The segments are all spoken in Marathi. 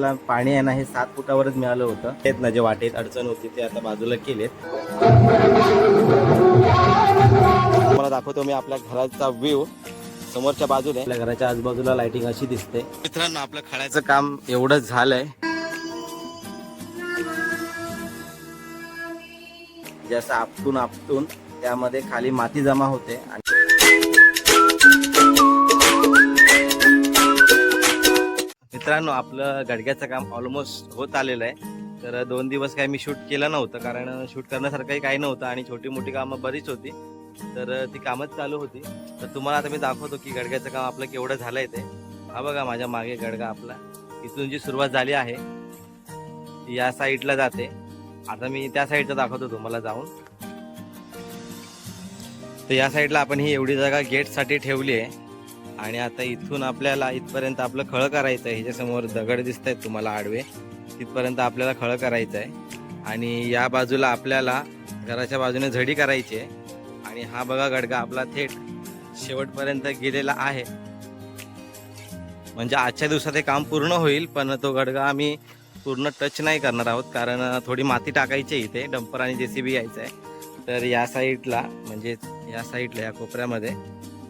मला पाणी आहे ना हे सात फुटावरच मिळालं होतं. तेच ना जे वाटेत अडचण होती ते आता बाजूला केलेत. तुम्हाला दाखवतो मी आपल्या घराचा व्ह्यू समोरच्या बाजूला आपल्या घराच्या आजूबाजूला लाइटिंग अशी दिसते. मित्रांनो आपलं खळ्याचं काम एवढं झालंय. जसं आपटून आपटून त्यामध्ये खाली माती जमा होते आणि मित्रांनो आपलं गडग्याचं काम ऑलमोस्ट होत आलेलं आहे. तर दोन दिवस काही मी शूट केलं नव्हतं कारण शूट करण्यासारखंही काही नव्हतं आणि छोटी मोठी कामं बरीच होती. तर ती कामच चालू होती. तर तुम्हाला आता मी दाखवतो की गडग्याचं काम आपलं केवढं झालंय ते. हा बघा माझ्या मागे गडगा आपला. इथून जी सुरुवात झाली आहे ती या साईडला जाते. आता मी त्या साईडचं दाखवतो तुम्हाला जाऊन. तर या साईडला आपण ही एवढी जागा गेटसाठी ठेवली आहे. आणि आता इथून आपल्याला इथपर्यंत आपलं खळ करायचं आहे ह्याच्यासमोर दगड दिसत आहेत तुम्हाला आडवे. तिथपर्यंत आपल्याला खळ करायचं आहे आणि या बाजूला आपल्याला घराच्या बाजूने झडी करायची आहे. आणि हा बघा गडगा आपला थेट शेवटपर्यंत गेलेला आहे. म्हणजे आजच्या दिवसात हे काम पूर्ण होईल पण तो गडगा आम्ही पूर्ण टच नाही करणार आहोत. कारण थोडी माती टाकायची आहे इथे. डंपर आणि जे सी बी यायचं आहे. तर या साईडला म्हणजे या साईडला या कोपऱ्यामध्ये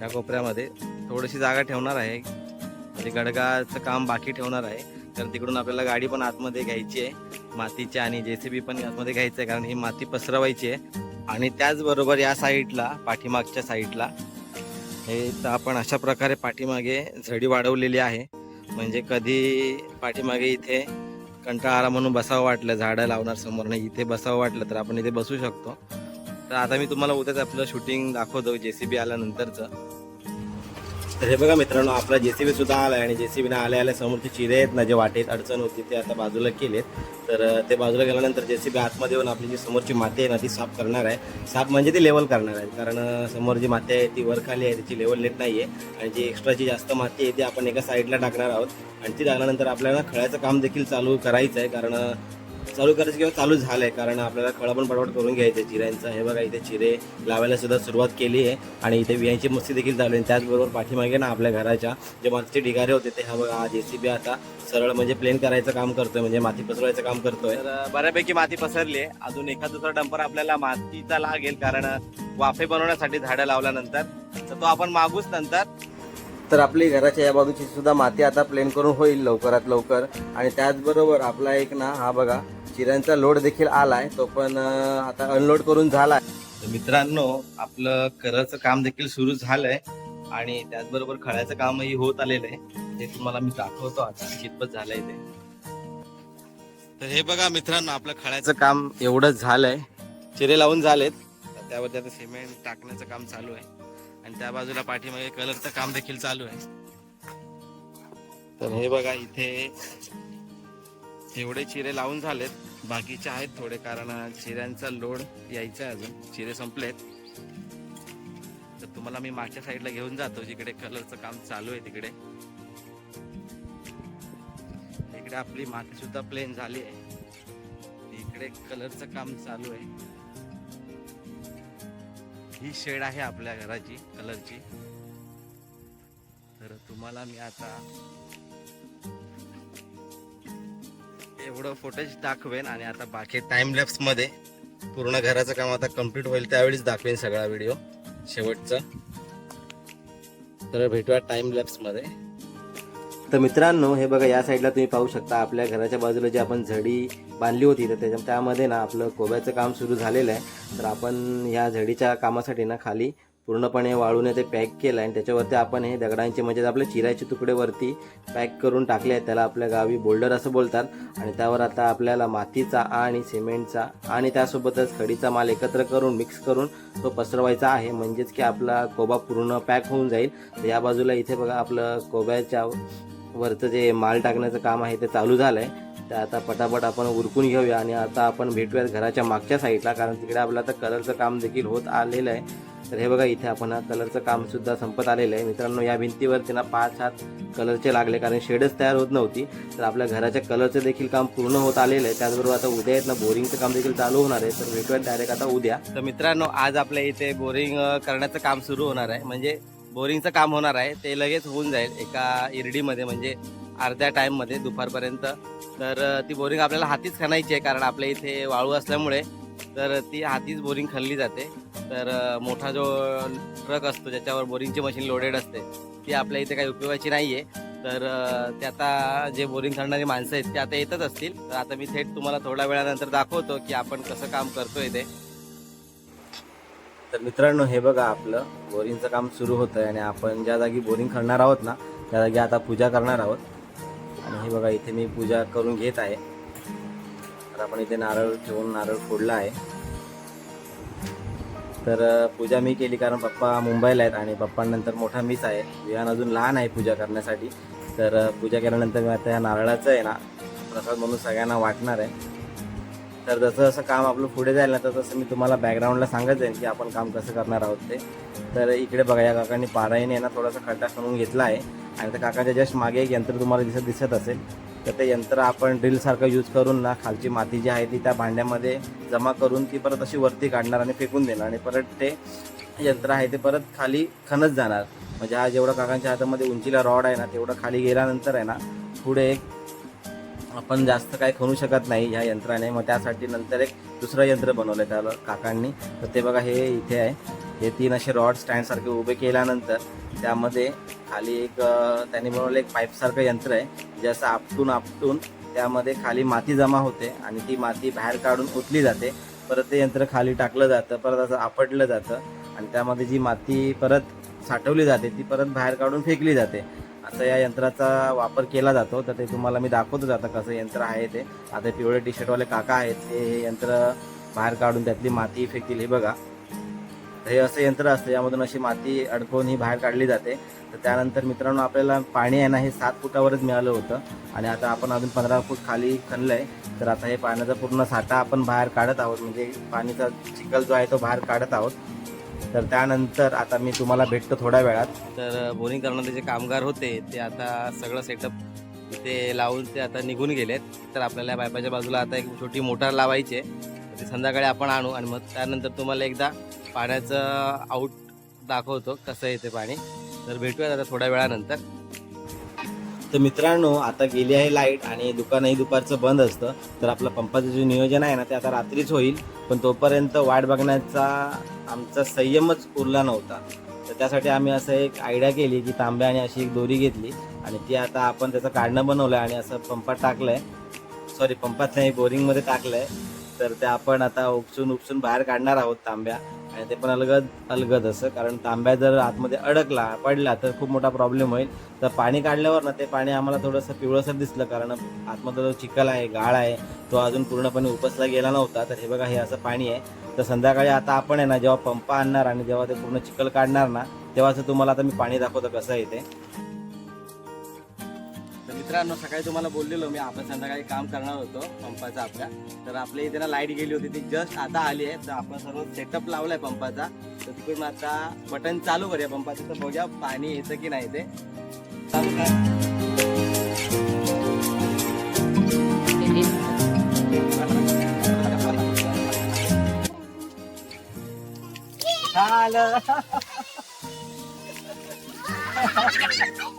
या कोपऱ्यामध्ये थोडीशी जागा ठेवणार आहे. म्हणजे गडगाचं काम बाकी ठेवणार आहे. कारण तिकडून आपल्याला गाडी पण आतमध्ये घ्यायची आहे. मातीची आणि जे सी बी पण आतमध्ये घ्यायचं आहे कारण ही माती पसरवायची आहे. आणि त्याचबरोबर या साईडला पाठीमागच्या साईडला हे तर आपण अशा प्रकारे पाठीमागे झडी वाढवलेली आहे. म्हणजे कधी पाठीमागे इथे कंटाळा म्हणून बसावं वाटलं झाडं लावणार समोर नाही इथे बसावं वाटलं तर आपण इथे बसू शकतो. तर आता मी तुम्हाला उद्याच आपलं शूटिंग दाखवतो जे सी बी आल्यानंतरचं. तर हे बघा मित्रांनो आपला जेसीबी सुद्धा आहे आणि जेसीबी आल्या आल्या समोरचे चिरे आहेत ना जे वाटेत अडचण होती ते आता बाजूला केलेत. तर ते बाजूला गेल्यानंतर जेसीबी आतमध्ये येऊन आपली जी समोरची माती आहे ना ती साफ करणार आहे. साफ म्हणजे ती लेवल करणार आहे. कारण समोर जी माती आहे ती वर खाली आहे तिची लेवल नीट नाही आहे आणि जी एक्स्ट्राची जास्त माती आहे ती आपण एका साईडला टाकणार आहोत. आणि ती टाकल्यानंतर आपल्याला खळ्याचं काम देखील चालू करायचं आहे कारण चालू करायचं किंवा चालू झालंय कारण आपल्याला खळा पण पटपट करून घ्यायचं आहे चिऱ्यांचा हे बघा इथे चिरे लावायला सुद्धा सुरुवात केली आहे आणि इथे वियांची मस्ती देखील चालू आहे. त्याचबरोबर पाठीमागे ना आपल्या घराच्या जे मातीचे ढिगारे होते ते हा बघा जेसीबी आता सरळ म्हणजे प्लेन करायचं काम करतोय म्हणजे माती पसरवायचं काम करतोय. तर बऱ्यापैकी माती पसरली आहे. अजून एखाद दुसरा डंपर आपल्याला मातीचा लागेल कारण वाफे बनवण्यासाठी झाडं लावल्यानंतर. तर तो आपण मागूच नंतर. तर आपली घराच्या या बाजूची सुद्धा माती आता प्लेन करून होईल लवकरात लवकर. आणि त्याचबरोबर आपला एक ना हा बघा चिऱ्यांचा लोड देखील आलाय तो पण आता अनलोड करून झालाय. तर मित्रांनो आपलं कराचं काम देखील सुरू झालंय आणि त्याचबरोबर खळ्याचं कामही होत आलेलं आहे. ते तुम्हाला मी दाखवतो आता कितपत झालंय ते. तर हे बघा मित्रांनो आपलं खळ्याचं काम एवढं झालंय. चिरे लावून झालेत. तर त्यावरती आता सिमेंट टाकण्याचं काम चालू आहे. आणि त्या बाजूला पाठीमागे कलरचं काम देखील चालू आहे. तर हे बघा इथे एवढे चिरे लावून झालेत. बाकीचे आहेत थोडे कारण चिऱ्यांचा लोड यायचा आहे अजून. चिरे संपलेत. तर तुम्हाला मी मागच्या साईडला घेऊन जातो जिकडे कलरचं काम चालू आहे तिकडे. इकडे आपली माती सुद्धा प्लेन झाली आहे. इकडे कलरचं काम चालू आहे. ही शेड आहे आपल्या घराची कलरची तर तुम्हाला मी आता एवढं फुटेज दाखवेन आणि आता बाकी टाइम लॅप्समध्ये पूर्ण घराचं काम आता कंप्लीट होईल त्यावेळीच दाखवेन सगळा व्हिडिओ शेवटचा. तर भेटूया टाइम लॅप्समध्ये. तर मित्रांनो हे बघा या साईडला तुम्ही पाहू शकता आपल्या घराच्या बाजूला जी आपण झडी बांधली होती तर त्याच्या त्यामध्ये ना आपलं कोब्याचं काम सुरू झालेलं आहे. तर आपण ह्या झडीच्या कामासाठी ना खाली पूर्णपणे वाळून ते पॅक केलं आहे आणि त्याच्यावरती आपण हे दगडांचे म्हणजे आपले चिरायचे तुकडेवरती पॅक करून टाकले आहेत. त्याला आपल्या गावी बोल्डर असं बोलतात. आणि त्यावर आता आपल्याला मातीचा आणि सिमेंटचा आणि त्यासोबतच खडीचा माल एकत्र करून मिक्स करून तो पसरवायचा आहे. म्हणजेच की आपला कोबा पूर्ण पॅक होऊन जाईल. तर या बाजूला इथे बघा आपलं कोब्याच्या वरचं जे माल टाकण्याचं काम आहे ते चालू झालं आहे तर आता पटापट आपण उरकून घेऊया आणि आता आपण भेटूयात घराच्या मागच्या साईडला कारण तिकडे आपलं आता कलरचं काम देखील होत आलेलं आहे. तर हे बघा इथे आपण हा कलरचं काम सुद्धा संपत आलेलं आहे. मित्रांनो या भिंतीवर त्यांना पाच सात कलरचे लागले कारण शेडच तयार होत नव्हती. तर आपल्या घराच्या कलरचं देखील काम पूर्ण होत आलेलं आहे. त्याचबरोबर आता उद्या आहेत ना बोरिंगचं काम देखील चालू होणार आहे. तर भेटूयात डायरेक्ट आता उद्या. तर मित्रांनो आज आपल्या इथे बोरिंग करण्याचं काम सुरू होणार आहे. म्हणजे बोरिंगचं काम होणार आहे. ते लगेच होऊन जाईल एका इरडीमध्ये म्हणजे अर्ध्या टाईममध्ये दुपारपर्यंत. तर ती बोरिंग आपल्याला हातीच खणायची आहे कारण आपल्या इथे वाळू असल्यामुळे. तर ती हातीच बोरिंग खणली जाते. तर मोठा जो ट्रक असतो ज्याच्यावर बोरिंगची मशीन लोडेड असते ती आपल्या इथे काही उपयोगाची नाही आहे तर ते आता जे बोरिंग करणारी माणसं आहेत ते आता येतच असतील. तर आता मी थेट तुम्हाला थोड्या वेळानंतर दाखवतो की आपण कसं काम करतोय ते. तर मित्रांनो हे बघा आपलं बोरिंगचं काम सुरू होतं आहे आणि आपण ज्या जागी बोरिंग करणार आहोत ना त्या जागी आता पूजा करणार आहोत. आणि हे बघा इथे मी पूजा करून घेत आहे. तर आपण इथे नारळ ठेवून नारळ फोडला आहे. तर पूजा मी केली कारण पप्पा मुंबईला आहेत आणि पप्पांनंतर मोठा मीच आहे. विहान अजून लहान आहे पूजा करण्यासाठी. तर पूजा केल्यानंतर मी आता या नारळाचं आहे ना प्रसाद म्हणून सगळ्यांना वाटणार आहे. तर जसं जसं काम आपलं पुढे जाईल ना तर तसं मी तुम्हाला बॅकग्राऊंडला सांगत जाईन की आपण काम कसं करणार आहोत ते. तर इकडे बघा या काकांनी पारायने आहे ना थोडासा खड्डा करून घेतला आहे. आणि त्या काकाच्या जस्ट मागे एक यंत्र तुम्हाला दिसत दिसत असेल. तर ते यंत्र आपण ड्रिलसारखं यूज करून ना खालची माती जी आहे ती त्या भांड्यामध्ये जमा करून ती परत अशी वरती काढणार आणि फेकून देणार आणि परत ते यंत्र आहे ते परत खाली खणत जाणार. म्हणजे हा जेवढा काकांच्या हातामध्ये उंचीला रॉड आहे ना तेवढं खाली गेल्यानंतर आहे ना पुढे एक आपण जास्त काय खणू शकत नाही ह्या यंत्राने. मग त्यासाठी नंतर एक दुसरं यंत्र बनवलं आहे त्याला काकांनी. तर ते बघा हे इथे आहे. हे तीन असे रॉड स्टँडसारखे उभे केल्यानंतर त्यामध्ये खाली एक त्यांनी बनवलं एक पाईपसारखं यंत्र आहे. जसं असं आपटून आपटून त्यामध्ये खाली माती जमा होते आणि ती माती बाहेर काढून ओतली जाते. परत ते यंत्र खाली टाकलं जातं परत असं आपटलं जातं आणि त्यामध्ये जी माती परत साठवली जाते ती परत बाहेर काढून फेकली जाते. असं या यंत्राचा वापर केला जातो तर ते तुम्हाला मी दाखवतो आता कसं यंत्र आहे ते. आता पिवळे टी शर्टवाले काका आहेत ते हे यंत्र बाहेर काढून त्यातली माती फेकतील हे बघा हे असं यंत्र असतं यामधून अशी माती अडकवून ही बाहेर काढली जाते. तर त्यानंतर मित्रांनो आपल्याला पाणी आहे ना हे सात फुटावरच मिळालं होतं. आणि आता आपण अजून पंधरा फूट खाली खणलंय. तर आता हे पाण्याचा पूर्ण साठा आपण बाहेर काढत आहोत. म्हणजे पाणीचा चिखल जो आहे तो बाहेर काढत आहोत. तर त्यानंतर आता मी तुम्हाला भेटतो थोड्या वेळात. तर बोरिंग करणारे जे कामगार होते ते आता सगळं सेटअप ते लावून ते आता निघून गेलेत. तर आपल्याला या पायपाच्या बाजूला आता एक छोटी मोटार लावायची आहे. ते संध्याकाळी आपण आणू आणि मग त्यानंतर तुम्हाला एकदा पाण्याचं आऊट दाखवतो कसं येते पाणी. तर भेटूया आता थोड्या वेळानंतर. तर मित्रांनो आता गेली आहे लाइट आणि दुकानही दुपारचं बंद असतं. तर आपलं पंपाचं जे नियोजन आहे ना ते आता रात्रीच होईल. पण तोपर्यंत वाट बघण्याचा आमचा संयमच उरला नव्हता. तर त्यासाठी आम्ही असं एक आयडिया केली की तांब्या आणि अशी एक दोरी घेतली. आणि ती आता आपण त्याचं काढणं बनवलं आणि असं पंपात टाकलं आहे सॉरी पंपात नाही बोरिंगमध्ये टाकलं आहे तर ते आपण आता उपसून उपसून बाहेर काढणार आहोत तांब्या. आणि ते पण अलगद अलगद असं. कारण तांब्या जर आतमध्ये अडकला पडला तर खूप मोठा प्रॉब्लेम होईल. तर पाणी काढल्यावर ना ते पाणी आम्हाला थोडंसं पिवळंसर दिसलं. कारण आतमध्ये जो चिखल आहे गाळ आहे तो अजून पूर्णपणे उपसला गेला नव्हता. तर हे बघा हे असं पाणी आहे. तर संध्याकाळी आता आपण आहे ना जेव्हा पंप आणणार आणि जेव्हा ते पूर्ण चिखल काढणार ना तेव्हाच तुम्हाला आता मी पाणी दाखवतो कसं आहे ते. तर मित्रांनो सकाळी तुम्हाला बोललेलो मी आपण संध्याकाळी काम करणार होतो पंपाचा आपल्या. तर आपल्या इथे ना लाइट गेली होती ती जस्ट आता आली आहे. तर आपण सर्व सेटअप लावलाय पंपाचा. तर तिकडून आता बटन चालू करूया पंपाचं. तर बघूया पाणी येतं की नाही ते. चालू काय झालं.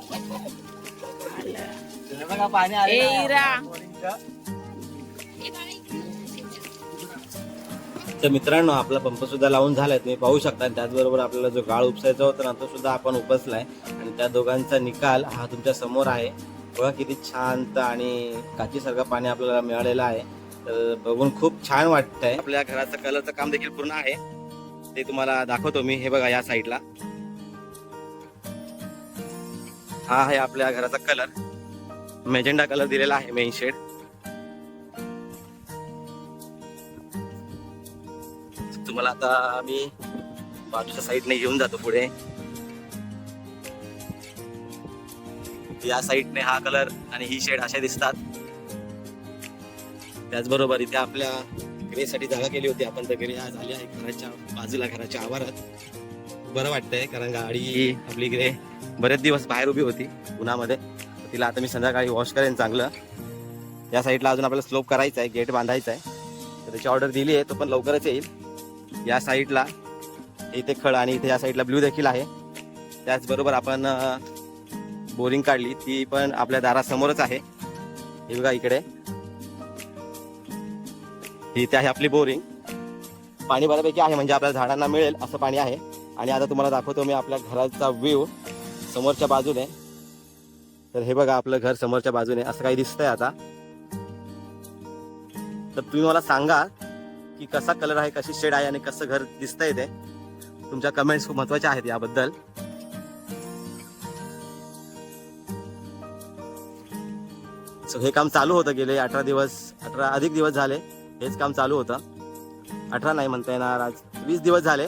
बघा पाणी. तर मित्रांनो आपला पंप सुद्धा लावून झालाय. तुम्ही पाहू शकता. आणि त्याचबरोबर आपल्याला जो गाळ उपसायचा होता ना तो सुद्धा आपण उपसलाय. आणि त्या दोघांचा निकाल हा तुमच्यासमोर आहे. बघा किती शांत आणि काचीसारखं पाणी आपल्याला मिळालेलं आहे. तर बघून खूप छान वाटतंय. आपल्या घराचं कलरचं काम देखील पूर्ण आहे. ते तुम्हाला दाखवतो मी. हे बघा या साईडला. हा आहे आपल्या घराचा कलर. मेजेंडा कलर दिलेला आहे मेन शेड तुम्हाला आता मी बाजूच्या साईडने घेऊन जातो पुढे. या साईडने हा कलर आणि ही शेड अशा दिसतात. त्याचबरोबर इथे आपल्या ग्रेसाठी जागा केली होती. आपण तर ग्रे आज आली आहे घराच्या बाजूला घराच्या आवारात. बरं वाटतंय कारण गाडी आपली ग्रे बरेच दिवस बाहेर उभी होती उन्हामध्ये. तिला आता मी संध्याकाळी वॉश करेन चांगलं. या साईडला अजून आपल्याला स्लोप करायचा आहे गेट बांधायचा आहे. तर त्याची ऑर्डर दिली आहे तो पण लवकरच येईल. या साईडला इथे खळ आणि इथे या साईडला ब्ल्यू देखील आहे. त्याचबरोबर आपण बोरिंग काढली ती पण आपल्या दारासमोरच आहे. हे बघा इकडे. ही इथे आहे आपली बोरिंग पाणी बऱ्यापैकी आहे म्हणजे आपल्या झाडांना मिळेल असं पाणी आहे. आणि आता तुम्हाला दाखवतो मी आपल्या घराचा व्ह्यू समोरच्या बाजूने. तर हे बघा आपलं घर समोरच्या बाजूने असं काही दिसतंय आता. तर तुम्ही मला सांगा की कसा कलर आहे कशी शेड आहे आणि कसं घर दिसतंय ते. तुमच्या कमेंट्स खूप महत्त्वाच्या आहेत याबद्दल. हे काम चालू होतं गेले अठरा दिवस अठरा अधिक दिवस झाले. हेच काम चालू होतं. अठरा नाही म्हणता येणार आज वीस दिवस झाले.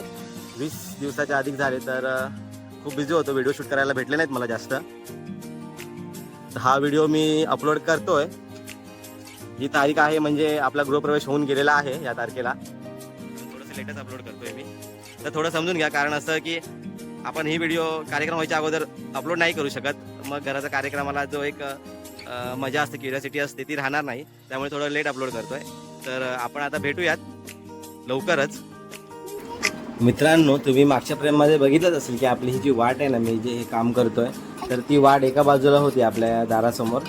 वीस दिवसाच्या अधिक झाले तर खूप बिझी होतो. व्हिडिओ शूट करायला भेटले नाहीत मला जास्त. हा व्हिडिओ मी अपलोड करतोय. ही तारीख आहे म्हणजे आपला गृहप्रवेश होऊन गेलेला आहे या तारखेला. थोडंसं लेटच अपलोड करतोय मी. तर थोडं समजून घ्या कारण असं की आपण ही व्हिडिओ कार्यक्रम व्हायच्या अगोदर अपलोड नाही करू शकत. मग घराचा कार्यक्रमाला जो एक मजा असते क्युरियोसिटी असते ती राहणार नाही. त्यामुळे थोडं लेट अपलोड करतोय. तर आपण आता भेटूयात. लवकरच. मित्रांनो तुम्ही मागच्या प्रेममध्ये बघितलंच असेल की आपली ही जी वाट आहे ना मी जे हे काम करतोय तर ती वाट एका बाजूला होती आपल्या दारासमोर.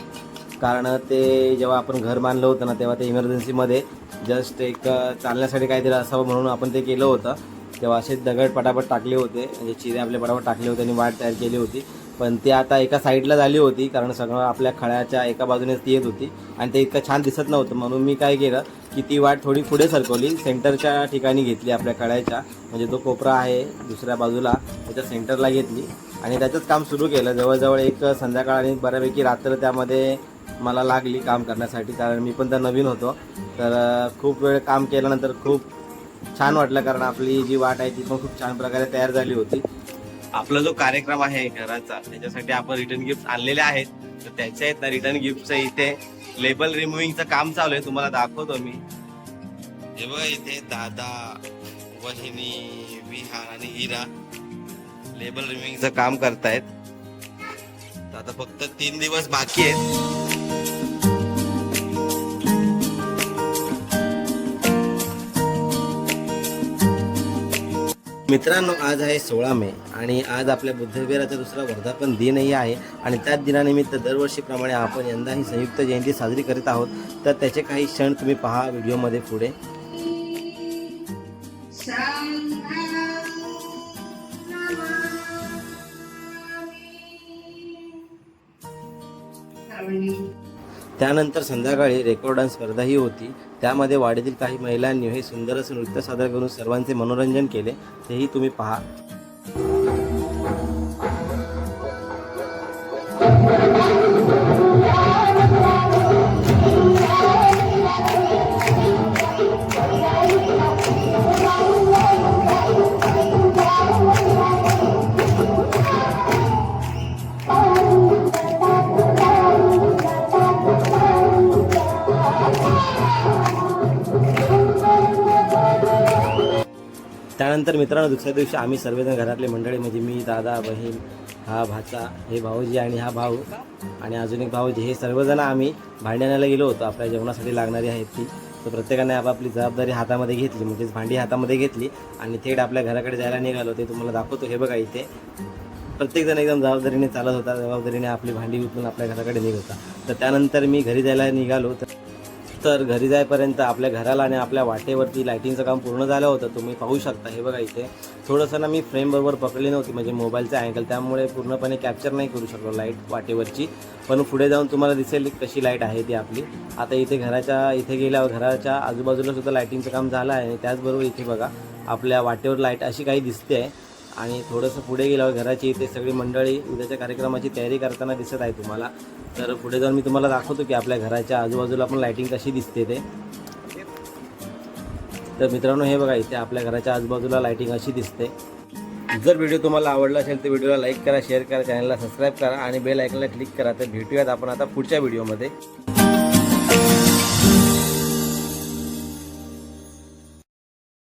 कारण ते जेव्हा आपण घर बांधलं होतं ना तेव्हा ते इमर्जन्सीमध्ये जस्ट एक चालण्यासाठी काहीतरी असावं म्हणून आपण ते केलं होतं. तेव्हा असे दगड पटापट टाकले होते. म्हणजे चिरे आपले पटापट टाकले होते आणि वाट तयार केली होती. पण ती आता एका साईडला झाली होती कारण सगळं आपल्या खळ्याच्या एका बाजूनेच ती येत होती. आणि ते इतकं छान दिसत नव्हतं. म्हणून मी काय केलं की ती वाट थोडी पुढे सरकवली. सेंटरच्या ठिकाणी घेतली आपल्या खळ्याच्या. म्हणजे तो कोपरा आहे दुसऱ्या बाजूला त्याच्या सेंटरला घेतली. आणि त्याचंच काम सुरू केलं. जवळजवळ एक संध्याकाळ आणि बऱ्यापैकी रात्र त्यामध्ये मला लागली काम करण्यासाठी. कारण मी पण तर नवीन होतो. तर खूप वेळ काम केल्यानंतर खूप छान वाटलं. कारण आपली जी वाट आहे ती पण खूप छान प्रकारे तयार झाली होती. आपला जो कार्यक्रम आहे घराचा त्याच्यासाठी आपण रिटर्न गिफ्ट आणलेले आहेत. तर त्याच्या आहेत ना रिटर्न गिफ्टचं इथे लेबल रिमुव्हिंगचं काम चालू आहे. तुम्हाला दाखवतो मी. हे बघा इथे दादा वहिनी विहार आणि हिरा. लेबल रिमिंगचं काम करतायत. तर आता फक्त तीन दिवस बाकी आहेत. मित्रांनो आज आहे सोळा मे आणि आज आपल्या बुद्धविहाराचा दुसरा वर्धापन दिनही आहे. आणि त्याच दिनानिमित्त दरवर्षीप्रमाणे आपण यंदाही संयुक्त जयंती साजरी करीत आहोत. तर त्याचे काही क्षण तुम्ही पहा व्हिडिओमध्ये पुढे. त्यानंतर संध्याकाळी रेकॉर्ड डान्स स्पर्धाही होती. त्यामध्ये वाडीतील काही महिलांनी हे सुंदर असं नृत्य सादर करून सर्वांचे मनोरंजन केले. तेही तुम्ही पहा. त्यानंतर मित्रांनो दुसऱ्या दिवशी आम्ही सर्वजण घरातले मंडळी म्हणजे मी दादा बहीण हा भाचा हे भाऊजी आणि हा भाऊ आणि अजून एक भाऊजी हे सर्वजण आम्ही भांड्याण्याला गेलो होतो. आपल्या जेवणासाठी लागणारी आहेत ती. तर प्रत्येकाने आपापली जबाबदारी हातामध्ये घेतली म्हणजेच भांडी हातामध्ये घेतली आणि थेट आपल्या घराकडे जायला निघालो. ते तुम्हाला दाखवतो. हे बघा इथे. प्रत्येकजण एकदम जबाबदारीने चालत होता. जबाबदारीने आपली भांडी उचलून आपल्या घराकडे निघत होता. तर त्यानंतर मी घरी जायला निघालो. तर तर घरी जायपर्यंत आपल्या घराला आणि आपल्या वाटेवरती लाईटिंगचं काम पूर्ण झालं होतं. तुम्ही पाहू शकता हे बघा इथे. थोडंसं ना मी फ्रेम बरोबर पकडली नव्हती म्हणजे मोबाईलचा अँगल त्यामुळे पूर्णपणे कॅप्चर नाही करू शकलो लाइट वाटेवरची. पण पुढे जाऊन तुम्हाला दिसेल कशी लाइट आहे ती आपली. आता इथे घराच्या इथे गेल्यावर घराच्या आजूबाजूला सुद्धा लाईटिंगचं काम झालं आहे. आणि त्याचबरोबर इथे बघा आपल्या वाटेवर लाइट अशी काही दिसते आहे आणि थोडंसं पुढे गेल्यावर घराची इथे सगळी मंडळी उद्याच्या कार्यक्रमाची तयारी करताना दिसत आहे तुम्हाला. तर पुढे जाऊन मी तुम्हाला दाखवतो की आपल्या घराच्या आजूबाजूला पण लाईटिंग कशी दिसते ते. तर मित्रांनो हे बघा इथे आपल्या घराच्या आजूबाजूला लाईटिंग अशी दिसते. जर व्हिडिओ तुम्हाला आवडला असेल तर व्हिडिओला लाईक करा शेअर करा चॅनलला सबस्क्राईब करा आणि बेल आयकनला क्लिक करा. तर भेटूयात आपण आता पुढच्या व्हिडिओमध्ये